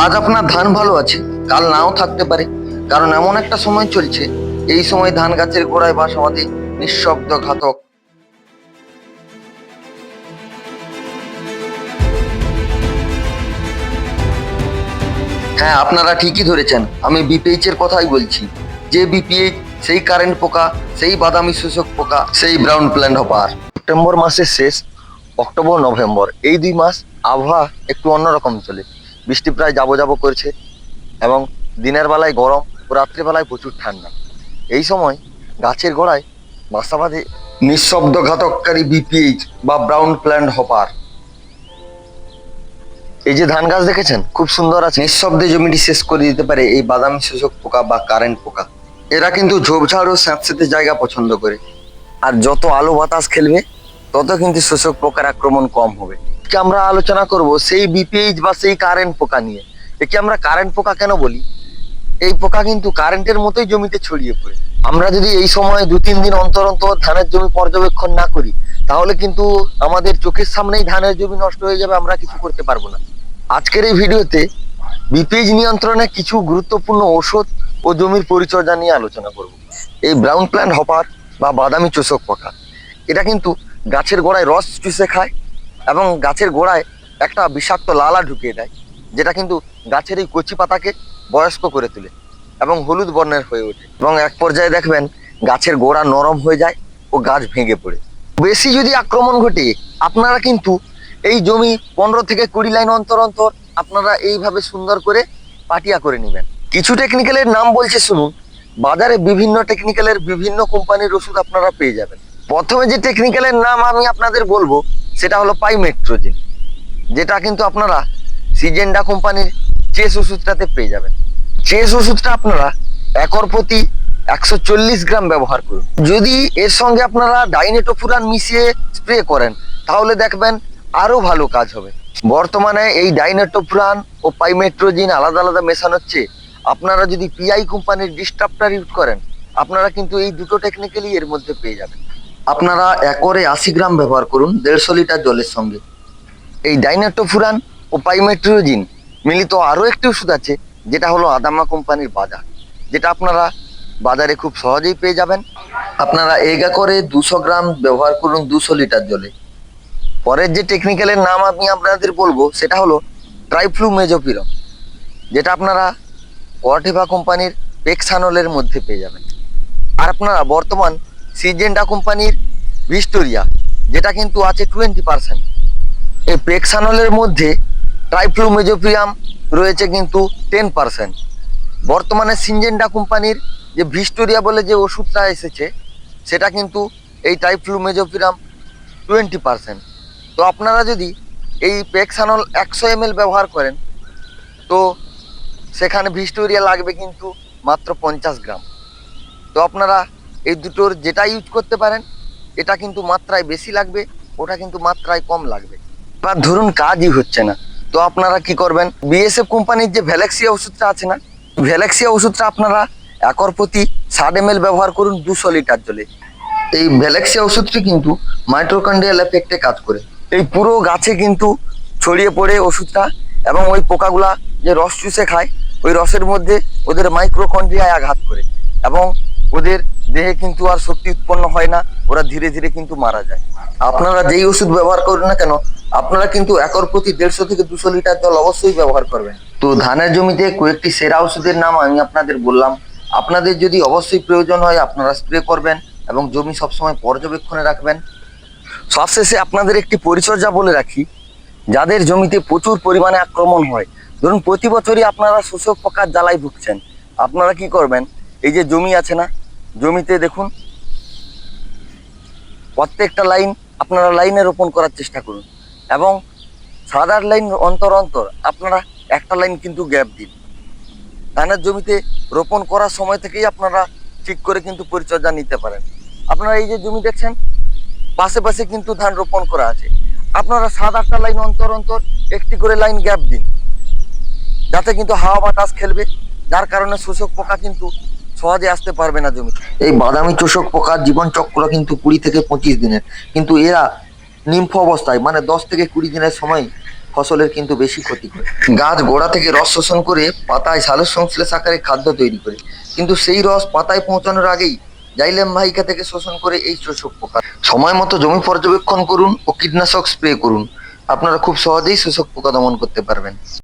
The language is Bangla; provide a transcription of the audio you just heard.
আজ আপনার ধান ভালো আছে, কাল নাও থাকতে পারে। কারণ এমন একটা সময় চলছে, এই সময় ধান গাছের গোড়ায় বাসা বাঁধে নিঃশব্দ ঘাতক। হ্যাঁ আপনারা ঠিকই ধরেছেন, আমি বিপিএইচ এর কথাই বলছি। যে বিপিএইচ সেই কারেন্ট পোকা, সেই বাদামি শোষক পোকা, সেই ব্রাউন প্ল্যান্ট হপার সেপ্টেম্বর মাসের শেষ, অক্টোবর, নভেম্বর, এই দুই মাস আবহাওয়া একটু অন্যরকম চলে। বৃষ্টি প্রায় যাব যাব করছে এবং দিনের বেলায় গরম, ও রাত্রিবেলায় প্রচুর ঠান্ডা। এই সময় গাছের গোড়ায় বাসা বাঁধে নিঃশব্দ ঘাতককারী বিপিএইচ বা ব্রাউন প্ল্যান্ট হপার এই যে ধান গাছ দেখেছেন? খুব সুন্দর আছে। নিঃশব্দে জমিটি শেষ করে দিতে পারে এই বাদামি শোষক পোকা বা কারেন্ট পোকা। এরা কিন্তু ঝোপঝাড় ও স্যাঁতস্যাঁতে জায়গা পছন্দ করে। আর যত আলো বাতাস খেলবে, তত কিন্তু শোষক পোকার আক্রমণ কম হবে। আজকে আমরা আলোচনা করব সেই বিপিএইচ বা সেই কারেন্ট পোকা নিয়ে। একে আমরা কারেন্ট পোকা কেন বলি? এই পোকা কিন্তু কারেন্টের মতোই জমিতে ছড়িয়ে পড়ে। আমরা যদি এই সময় দু তিন দিন অন্তর অন্তর ধানের জমি পর্যবেক্ষণ না করি, তাহলে কিন্তু আমাদের চোখের সামনেই ধানের জমি নষ্ট হয়ে যাবে, আমরা কিছু করতে পারব না। আজকের এই ভিডিওতে বিপিএইচ নিয়ন্ত্রণে কিছু গুরুত্বপূর্ণ ঔষধ ও জমির পরিচর্যা নিয়ে আলোচনা করব। এই ব্রাউন প্ল্যান্ট হপার বা বাদামি চোষক পোকা। এটা কিন্তু গাছের গোড়ায় রস চুষে খায় এবং গাছের গোড়ায় একটা বিষাক্ত লালা ঢুকিয়ে দেয়, যেটা কিন্তু গাছের এই কচি পাতাকে বয়স্ক করে তোলে এবং হলুদ বর্ণের হয়ে ওঠে। এবং এক পর্যায়ে দেখবেন গাছের গোড়া নরম হয়ে যায় ও গাছ ভেঙে পড়ে। বেশি যদি আক্রমণ ঘটে, আপনারা কিন্তু এই জমি পনেরো থেকে কুড়ি লাইন অন্তর অন্তর আপনারা এইভাবে সুন্দর করে পাটিয়া করে নেবেন। কিছু টেকনিক্যালের নাম বলছে শুনুন, বাজারে বিভিন্ন টেকনিক্যালের বিভিন্ন কোম্পানির ওষুধ আপনারা পেয়ে যাবেন। প্রথমে যে টেকনিক্যালের নাম আমি আপনাদের বলব সেটা হলো পাইমেট্রোজিন যেটা কিন্তু আপনারা সিজেন্ডা কোম্পানির চেস ওষুধটাতে পেয়ে যাবেন। চেস ওষুধটা আপনারা একর প্রতি একশো চল্লিশ গ্রাম ব্যবহার করুন। যদি এর সঙ্গে আপনারা ডাইনেটোফুরান মিশিয়ে স্প্রে করেন, তাহলে দেখবেন আরও ভালো কাজ হবে। বর্তমানে এই ডাইনেটোফুরান ও পাইমেট্রোজিন আলাদা আলাদা মেশানো হচ্ছে। আপনারা যদি পিআই কোম্পানির ডিস্টার্বটার ইউজ করেন, আপনারা কিন্তু এই দুটো টেকনিক্যালি এর মধ্যে পেয়ে যাবেন। আপনারা একরে আশি গ্রাম ব্যবহার করুন, দেড়শো লিটার জলের সঙ্গে। এই ডাইনেটোফুরান ও পাইমেট্রোজিন মিলিত আরও একটি ওষুধ আছে, যেটা হলো আদামা কোম্পানির বাজার। যেটা আপনারা বাজারে খুব সহজেই পেয়ে যাবেন। আপনারা এগা করে দুশো গ্রাম ব্যবহার করুন দুশো লিটার জলে। পরের যে টেকনিক্যালের নাম আমি আপনাদের বলব, সেটা হলো ট্রাইফ্লু মেজোপিরম যেটা আপনারা ওয়াটেভা কোম্পানির পেক্সানলের মধ্যে পেয়ে যাবেন। আর আপনারা বর্তমান সিজেন্ডা কোম্পানির ভিস্টোরিয়া যেটা কিন্তু আছে টোয়েন্টি পার্সেন্ট এই প্রেক্সানলের মধ্যে ট্রাইফ্লুমেজোপিয়াম রয়েছে কিন্তু টেন পার্সেন্ট বর্তমানে সিনজেন্ডা কোম্পানির যে ভিস্টোরিয়া বলে যে ওষুধটা এসেছে, সেটা কিন্তু এই ট্রাইফ্লুমেজোপিরাম টোয়েন্টি পার্সেন্ট তো আপনারা যদি এই পেক্সানল একশো এম ব্যবহার করেন, তো সেখানে ভিস্টোরিয়া লাগবে কিন্তু মাত্র পঞ্চাশ গ্রাম। তো আপনারা এই দুটোর যেটা ইউজ করতে পারেন, এটা কিন্তু মাত্রায় বেশি লাগবে, ওটা কিন্তু মাত্রায় কম লাগবে। এবার ধরুন কাজই হচ্ছে না, তো আপনারা কি করবেন? বিএসএফ কোম্পানির যে ভ্যালেক্সিয়া ওষুধটা আছে না ভ্যালেক্সিয়া ওষুধটা আপনারা একর প্রতি ষাট এম ব্যবহার করুন দুশো লিটার জলে। এই ভ্যালেক্সিয়া ওষুধটি কিন্তু মাইট্রোকন্ডিয়াল এফেক্টে কাজ করে। এই পুরো গাছে কিন্তু ছড়িয়ে পড়ে ওষুধটা এবং ওই পোকাগুলা যে রস চুষে খায়, ওই রসের মধ্যে ওদের মাইক্রোকন্ড্রিয়ায় আঘাত করে। এবং ওদের দেহে কিন্তু আর শক্তি উৎপন্ন হয় না, ওরা ধীরে ধীরে কিন্তু মারা যায়। আপনারা যেই ওষুধ ব্যবহার করেন না কেন, আপনারা কিন্তু একর প্রতি দেড়শো থেকে দুশো লিটার জল অবশ্যই ব্যবহার করবেন। তো ধানের জমিতে কয়েকটি সেরা ওষুধের নাম আমি আপনাদের বললাম। আপনাদের যদি অবশ্যই প্রয়োজন হয়, আপনারা স্প্রে করবেন এবং জমি সবসময় পর্যবেক্ষণে রাখবেন। সবশেষে আপনাদের একটি পরিচর্যা বলে রাখি, যাদের জমিতে প্রচুর পরিমাণে আক্রমণ হয়, ধরুন প্রতি বছরই আপনারা শোষক পোকার জ্বালায় ভুগছেন। আপনারা কি করবেন? এই যে জমি আছে না জমিতে দেখুন, প্রত্যেকটা লাইন আপনারা লাইনে রোপণ করার চেষ্টা করুন এবং সাদার লাইন অন্তর অন্তর আপনারা একটা লাইন কিন্তু গ্যাপ দিন। ধানের জমিতে রোপণ করার সময় থেকেই আপনারা ঠিক করে কিন্তু পরিচর্যা নিতে পারেন। আপনারা এই যে জমি দেখছেন, পাশে পাশে কিন্তু ধান রোপণ করা আছে। আপনারা সাত আটটা লাইন অন্তর অন্তর একটি করে লাইন গ্যাপ দিন। যাতে কিন্তু হাওয়া বাতাস খেলবে, যার কারণে শোষক পোকা কিন্তু সহজে আসতে পারবে না জমি। এই বাদামি চোষক পোকার জীবন চক্র কিন্তু কুড়ি থেকে পঁচিশ দিনের। কিন্তু এরা নিম্ফ অবস্থায় মানে দশ থেকে কুড়ি দিনের সময় ফসলের কিন্তু বেশি ক্ষতি করে। গাছ গোড়া থেকে রস শোষণ করে পাতায় সালোক সংশ্লেষ আকারে খাদ্য তৈরি করে। কিন্তু সেই রস পাতায় পৌঁছানোর আগেই জাইলেম ভাইকা থেকে শোষণ করে এই শোষক পোকা। সময় মতো জমি পর্যবেক্ষণ করুন ও কীটনাশক স্প্রে করুন। আপনারা খুব সহজেই শোষক পোকা দমন করতে পারবেন।